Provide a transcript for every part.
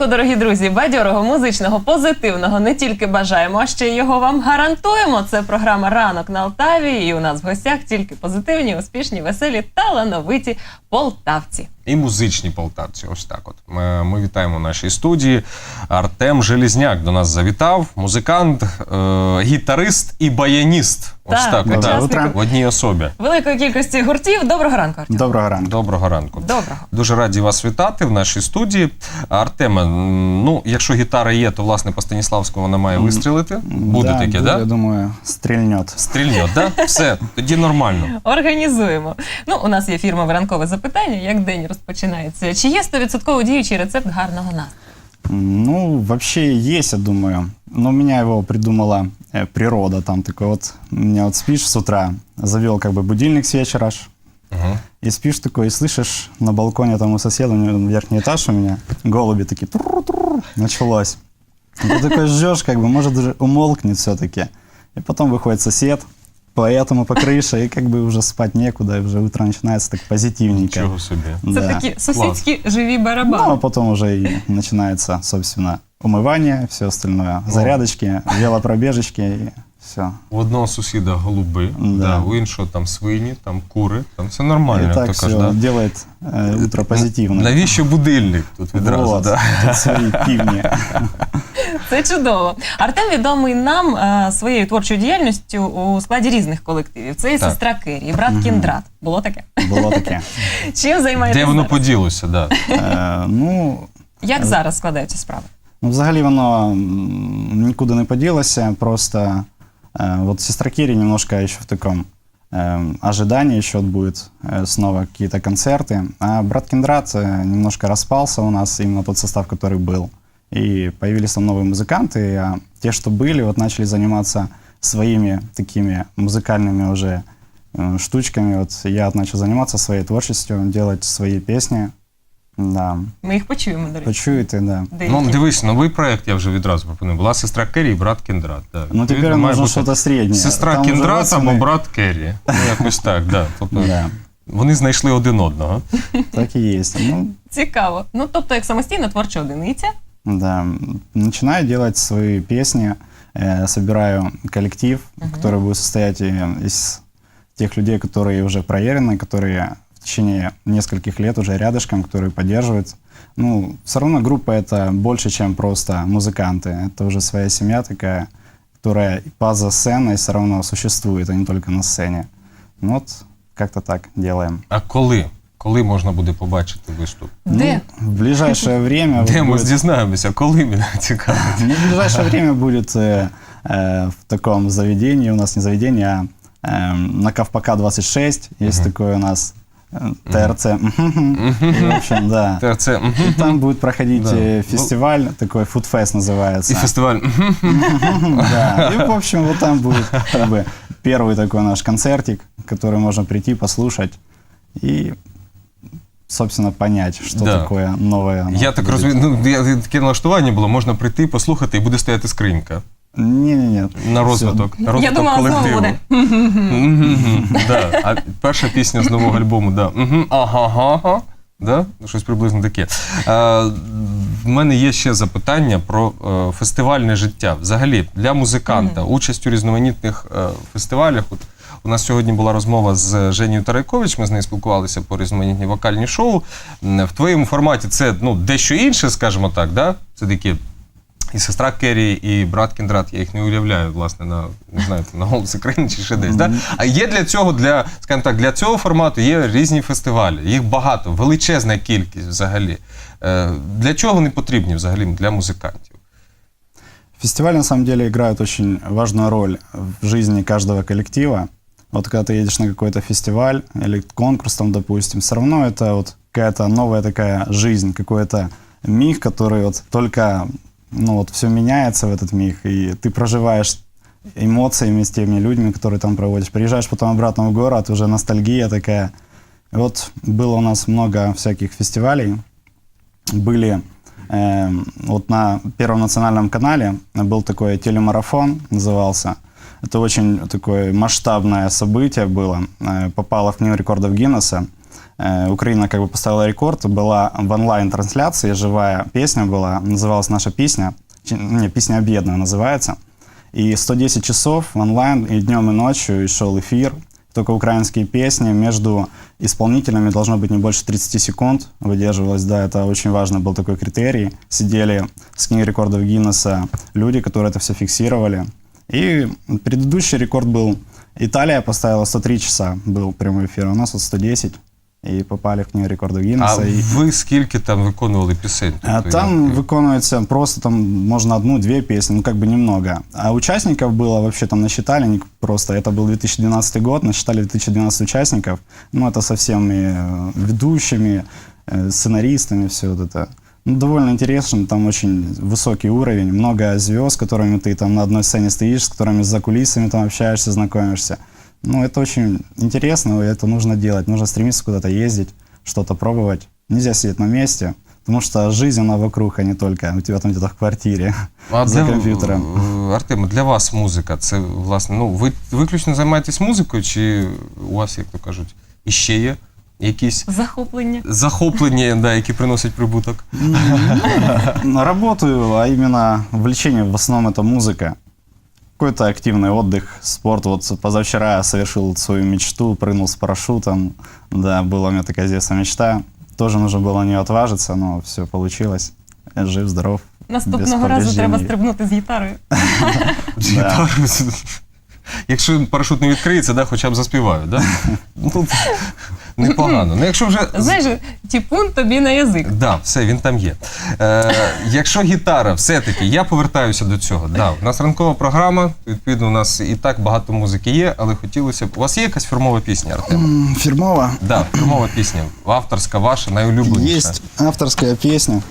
ранку, дорогі друзі. Бадьорого, музичного, позитивного не тільки бажаємо, а ще й його вам гарантуємо. Це програма Ранок на Алтаві. І у нас в гостях тільки позитивні, успішні, веселі, талановиті полтавці. І музичні полтавці. Ось так. От ми, ми вітаємо в нашій студії. Артем Желізняк до нас завітав. Музикант, е, гітарист і баяніст. Ось Так, так, Утро. в одній особі. Великої кількості гуртів. Доброго ранку, Артем. Доброго ранку. Доброго ранку. Доброго. Дуже раді вас вітати в нашій студії. Артеме, ну якщо гітара є, то власне по Станіславському вона має вистрілити. Буде да, таке, буде, да? Я думаю, стрільнет. Стрільньот, да? Все, тоді нормально. Організуємо. Ну, у нас є фірмове ранкове запитання. Як день розпочинається? Чи є 100% діючий рецепт гарного настрою? Ну, вообще есть, я думаю. Но у меня его придумала э, природа. Там такой вот, у меня вот спишь с утра, завел как бы будильник с вечера аж, Угу. и спишь такой, и слышишь на балконе там у соседа, у него верхний этаж у меня, голуби такие, «Тру-тру-тру», началось. И ты такой ждешь, как бы, может, даже умолкнет все-таки. И потом выходит сосед, по этому, по крыше, и как бы уже спать некуда, и уже утро начинается так позитивненько. Нічого собі. Це Да. такі сусідські живі Ну, а барабани. потом уже и начинается, собственно, умывание, все остальное. Зарядочки, велопробежечки и все. У одного сусіда голуби, да. Да. у іншого там свині, там кури, там все нормально, и як так то все кажуть. Да? делает э, утро позитивно. Навіщо будильник тут відразу? Вот, Да? тут свои пивни. Це чудово. Артем відомий нам е, своєю творчою діяльністю у складі різних колективів. Це і Так. сестра Кері, і брат Кіндрат. Було таке. Было таке. Чим займаєтеся? Де воно зараз? поділося? Да. Е, Ну, Як зараз складаються справи? Ну, взагалі воно м, нікуди не поділося, просто э, вот сестра Кири немножко еще в таком э, ожидании еще будет э, снова какие-то концерты. А брат Кендрат э, немножко распался у нас, именно тот состав, который был. И появились там новые музыканты, а те, что были, вот начали заниматься своими такими музыкальными уже э, штучками. Вот я начал заниматься своей творчеством, делать свои песни. Да, Ми їх почуємо, до речі. почуєте, да. Деякі. Ну, дивись, новий проект я вже відразу пропоную. Була сестра Керрі і брат Кіндрат. Да. Ну, Відповідно, теперь має нужно бути что-то среднее. Сестра Там уже Кіндрат або родственные- брат Керрі. Ну, якось так, да. Тобто Да, вони знайшли один одного. так и есть. Ну, Цікаво. Ну, тобто, як самостійна творча одиниця. да. Начинаю делать свои песни, э, собираю коллектив, который будет состоять э, из тех людей, которые уже проверены, которые в течение нескольких лет уже рядышком, которые поддерживают. Ну, все равно группа это больше, чем просто музыканты. Это уже своя семья такая, которая поза сценой все равно существует, а не только на сцене. Ну вот, как-то так делаем. А коли? Коли можна буде побачити виступ? Де? Ну, в ближайшее время... Де вот ми будет- дізнаємося? Коли мене цікаво? Ну, в ближайшее время будет э, э, в таком заведении, у нас не заведение, а э, на Ковпака 26, есть такое у нас э, ТРЦ. И, В общем, да. Та Це мгм. И там будет проходить Да. э, фестиваль, такой фудфест і называется. фестиваль. мгм. Да. И, в общем, вот там будет как бы первый такой наш концертик, который можно прийти, послушать и, собственно, понять, что Да. такое новое. оно Я так будет. розумію, ну я таке налаштування було, можна прийти, послухати, і буде стояти скринька Не-не-не. на розвиток. На розвиток Я думала, знову колективу. буде. Мгм, да. А перша пісня з нового альбому, да. Мгм, Ага, ага, ага. Да? Щось приблизно таке. Е, в мене є ще запитання про е, фестивальне життя. Взагалі, для музиканта, участь у різноманітних е, фестивалях. От, у нас сьогодні була розмова з Женією Тарайкович, ми з нею спілкувалися по різноманітні вокальні шоу. М, В твоєму форматі це ну, дещо інше, скажімо так, да? Це такі і сестра Керрі, і брат Кіндрат, я їх не уявляю, власне, на не знаю, на голосі країни чи ще десь. Да? А є для цього, для, скажімо так, для цього формату є різні фестивалі. Їх багато, величезна кількість взагалі. Е, Для чого вони потрібні взагалі для музикантів? Фестиваль на самом деле играет очень важную роль в жизни каждого коллектива. Вот когда ты едешь на какой-то фестиваль или конкурс там, допустим, все равно это вот какая-то новая такая жизнь, какой-то миг, который вот только, ну вот все меняется в этот миг, и ты проживаешь эмоциями с теми людьми, которые там проводишь. Приезжаешь потом обратно в город, уже ностальгия такая. И вот было у нас много всяких фестивалей, были э, вот на Первом национальном канале был такой телемарафон, назывался. Это очень такое масштабное событие было. Э, попало в книгу рекордов Гиннесса. Э, Украина как бы поставила рекорд. Была в онлайн-трансляции живая песня была, называлась «Наша песня». Не, «Песня объедная» называется. И 110 часов онлайн и днем, и ночью и шел эфир. Только украинские песни. Между исполнителями должно быть не больше 30 секунд выдерживалось. Да, это очень важный был такой критерий. Сидели с книгой рекордов Гиннесса люди, которые это все фиксировали. И предыдущий рекорд был Италия поставила 103 часа, был прямой эфир, а у нас вот 110. И попали в книгу рекордов А Гиннесса. и... ви скільки там виконували пісень? А Тобто, там як- выконывается просто там можно одну-две песни, ну как бы немного. А участников было вообще там насчитали просто. Это был 2012 год, насчитали 2012 участников. Ну это со всеми ведущими, сценаристами, все вот это. Ну, довольно интересно, там очень высокий уровень, много звезд, с которыми ты там на одной сцене стоишь, с которыми за кулисами там общаешься, знакомишься. Ну, это очень интересно, и это нужно делать. Нужно стремиться куда-то ездить, что-то пробовать. Нельзя сидеть на месте, потому что жизнь, она вокруг, а не только у тебя там где-то в квартире, А за для- комп'ютером. е, Артем, для вас музика це власне, ну ви виключно займаєтесь музикою, чи у вас, як то кажуть, іще є якісь Захоплення. захоплення, да, які приносять прибуток? Но Работаю, а именно влечение в основном это музыка. Какой-то активный отдых, спорт. Вот позавчера я совершил свою мечту, прыгнул с парашютом. Да, была у меня такая с детства мечта. Тоже нужно было на нее отважиться, но все получилось. Я жив, здоров. без Наступного разу треба повреждений. стрибнути з гітарою. Да. Якщо парашут не відкриється, да, хоча б заспіваю, да? Ну, непогано. Ну, якщо вже Знаєш, тіпун тобі на язик. Да, все, він там є. Е, якщо гітара, все-таки, я повертаюся до цього. Да, у нас ранкова програма, відповідно, у нас і так багато музики є, але хотілося б. У вас є якась фірмова пісня, Артем? М, Фирмова. Да, фірмова пісня. Авторська ваша, найулюбленіша. Есть авторская песня.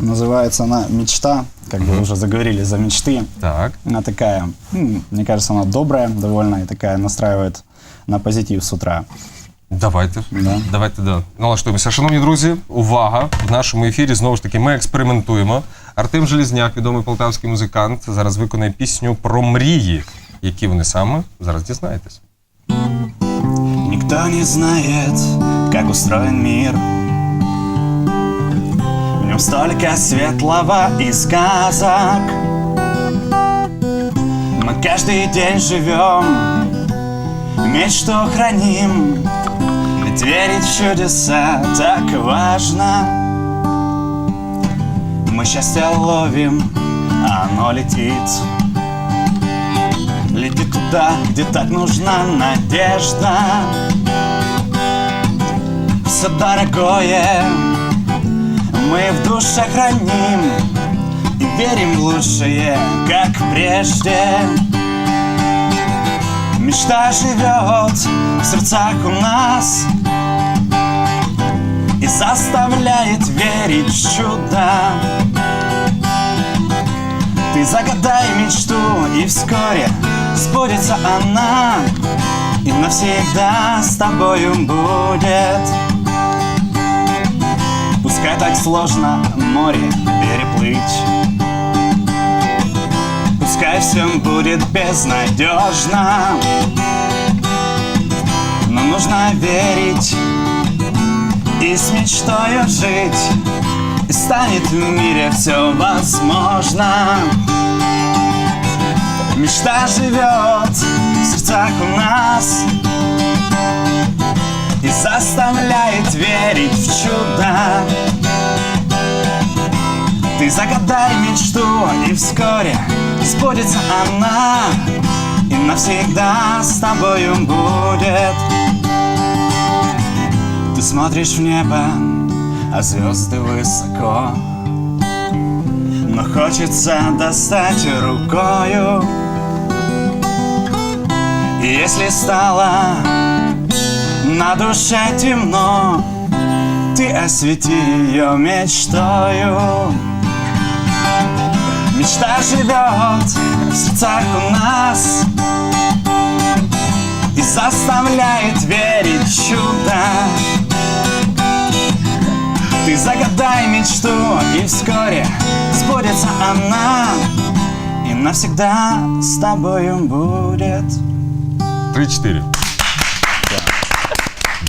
Называется она «Мечта». Как бы уже заговорили за мечты. Так. Она такая, м, мне кажется, она добрая довольно и такая настраивает на позитив с утра. Давайте. Да. Давайте да. налаштуємося. Шановні друзі, увага! В нашому ефірі знову ж таки ми експериментуємо. Артем Желізняк, відомий полтавський музикант, зараз виконає пісню про мрії. Які вони саме? Зараз дізнаєтесь. Никто не знает, как устроен мир. Нем столько светлого и сказок. Мы каждый день живем, мечту храним. Ведь верить в чудеса так важно. Мы счастье ловим, а оно летит. Летит туда, где так нужна надежда Все дорогое мы в душе храним И верим в лучшее, как прежде. Мечта живет в сердцах у нас И заставляет верить в чудо. Ты загадай мечту, и вскоре сбудется она И навсегда с тобою будет Пускай так сложно море переплыть. Пускай все будет безнадежно Но нужно верить и с мечтою жить. И станет в мире все возможно. Мечта живет в сердцах у нас И заставляет верить в чудо Ты загадай мечту и вскоре сбудется она. И навсегда с тобою будет. Ты смотришь в небо, а звезды высоко. Но хочется достать рукою. И если стало на душе темно Ты освети ее мечтою Мечта живет в сердцах у нас И заставляет верить в чудо ты загадай мечту, и вскоре сбудется она И навсегда с тобою будет Три-чотири.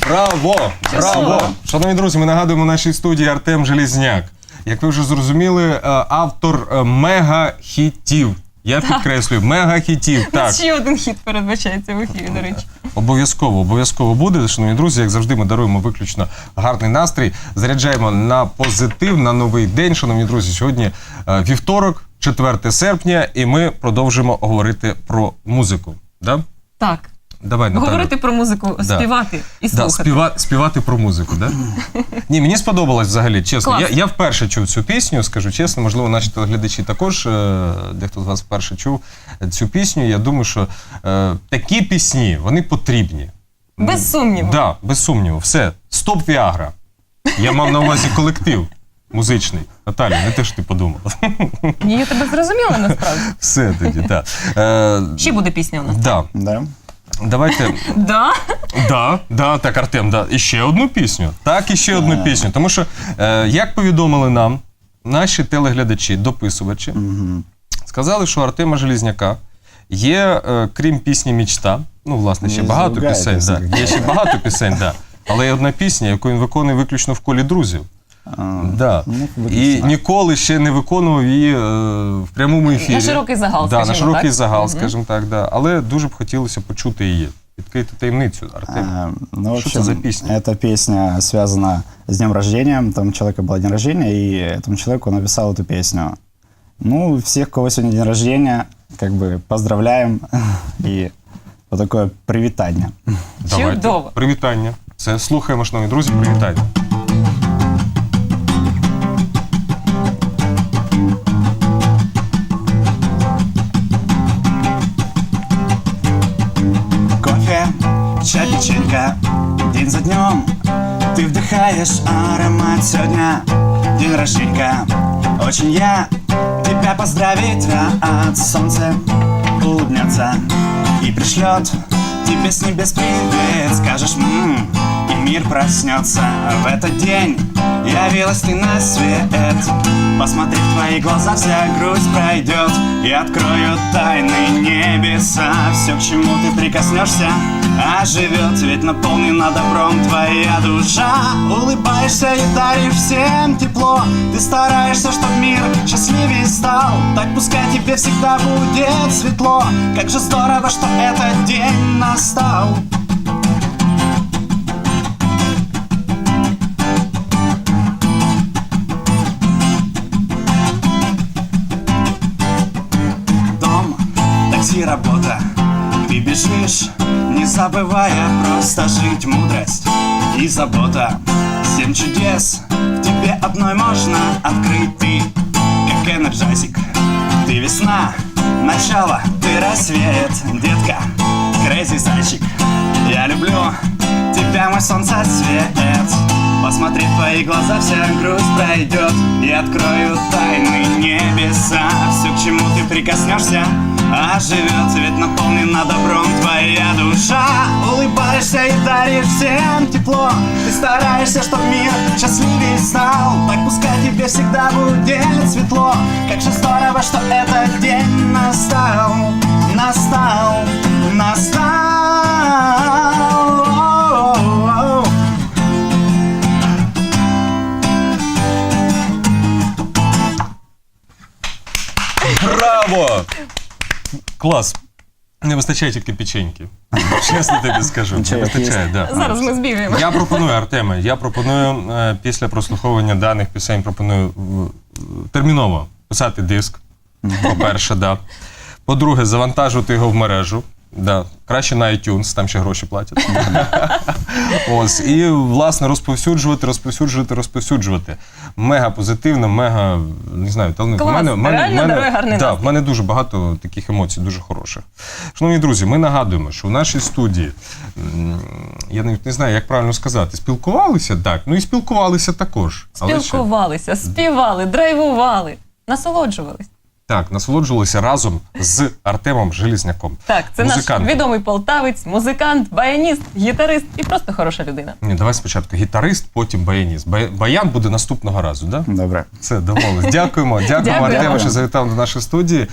Браво! Чудово. Браво! Шановні друзі, ми нагадуємо нашій студії Артем Желізняк. Як ви вже зрозуміли, е, автор е, мега-хітів. Я підкреслюю, мега-хітів. Так, Ще один хіт передбачається в ефірі, до речі. обов'язково, обов'язково буде. Шановні друзі, як завжди, ми даруємо виключно гарний настрій. Заряджаємо на позитив, на новий день. Шановні друзі, сьогодні е, вівторок, 4 серпня, і ми продовжимо говорити про музику. Да? Так, Давай, Наталя. говорити про музику, Да. співати і Да, слухати. співа, співати про музику, да? Ні, мені сподобалось взагалі, чесно. Клас. Я, я вперше чув цю пісню, скажу чесно, можливо, наші телеглядачі також, е, дехто з вас вперше чув цю пісню. Я думаю, що е, такі пісні, вони потрібні. Без сумніву. Да, без сумніву. Все. Стоп Віагра. Я мав на увазі колектив музичний. Наталя, не те, що ти подумала. Ні, я тебе зрозуміла насправді. Все тоді, так. Е, Ще буде пісня у нас. да. Да? Давайте. Да? Да, да, так, Артем, да. І ще одну пісню. Так, і ще одну пісню. Тому що, е, як повідомили нам наші телеглядачі, дописувачі, сказали, що у Артема Желізняка є, е, крім пісні Мічта, ну, власне, ще Не багато заругайтеся. пісень. Да. Є ще багато пісень, да. але є одна пісня, яку він виконує виключно в колі друзів. А, Да. ну, І виключно. ніколи ще не виконував її е, в прямому ефірі. На широкий загал, да, на скажімо широкий так. загал, Мгм. скажімо так, да. Але дуже б хотілося почути її. Відкрити таємницю, Артем. А, Ну, в Что это общем, за песня? эта песня связана с днем рождения. Там у человека был день рождения, и этому человеку написал эту песню. Ну, всех, у кого сегодня день рождения, как бы поздравляем. И вот такое привитание. Давайте. Чудово. Привітання. Це слухаємо, шановні друзі, привітання. Вдыхаешь аромат сегодня День рождения. Очень я тебя поздравить рад Солнце улыбнется и пришлет Тебе с небес привет. Скажешь «М-м», и мир проснется. В этот день явилась ты на свет. Посмотри в твои глаза, вся грусть пройдет. И откроют тайны небеса. Все, к чему ты прикоснешься, оживет Ведь наполнена добром твоя душа Улыбаешься и даришь всем тепло Ты стараешься, чтоб мир счастливее стал Так пускай тебе всегда будет светло Как же здорово, что этот день настал Забывая просто жить Мудрость и забота. Семь чудес в тебе одной можно открыть. Ты, как энерджайзик Ты весна, начало, ты рассвет. Детка, крейзи зайчик Я люблю тебя, мой солнце свет Посмотри в твои глаза, вся грусть пройдет. И откроют тайны небеса Все, к чему ты прикоснешься, оживет Ведь наполнена добром твоя душа. Улыбаешься и даришь всем тепло. Ты стараешься, чтоб мир счастливее стал. Так пускай тебе всегда будет светло. Как же здорово, что этот день настал Настал, настал. Браво! Клас! Не вистачає тільки печеньки. Чесно тобі скажу. Не вистачає, да. Зараз ми збігаємо. Я пропоную, Артеме, я пропоную е, після прослуховування даних пісень, пропоную в- терміново писати диск. По-перше, да. По-друге, завантажувати його в мережу. Да. Краще на iTunes, там ще гроші платять. Ось. І, власне, розповсюджувати, розповсюджувати, розповсюджувати. Мега позитивно, мега, не знаю, талановито. Клас. Реально дарує гарний да, настрій. в мене дуже багато таких емоцій, дуже хороших. Шановні друзі, ми нагадуємо, що в нашій студії, м, я навіть не знаю, як правильно сказати, спілкувалися так, ну і спілкувалися також. Але ще- Спілкувалися, співали, драйвували, насолоджувались. Так, насолоджувалися разом з Артемом Желізняком. Так, це Музикант. наш відомий полтавець, музикант, баяніст, гітарист і просто хороша людина. Ні, давай спочатку гітарист, потім баяніст. Бая- Баян буде наступного разу, да? Добре. Все, домовились. Дякуємо. Дякуємо, Дякую. Артему, що завітав до нашої студії.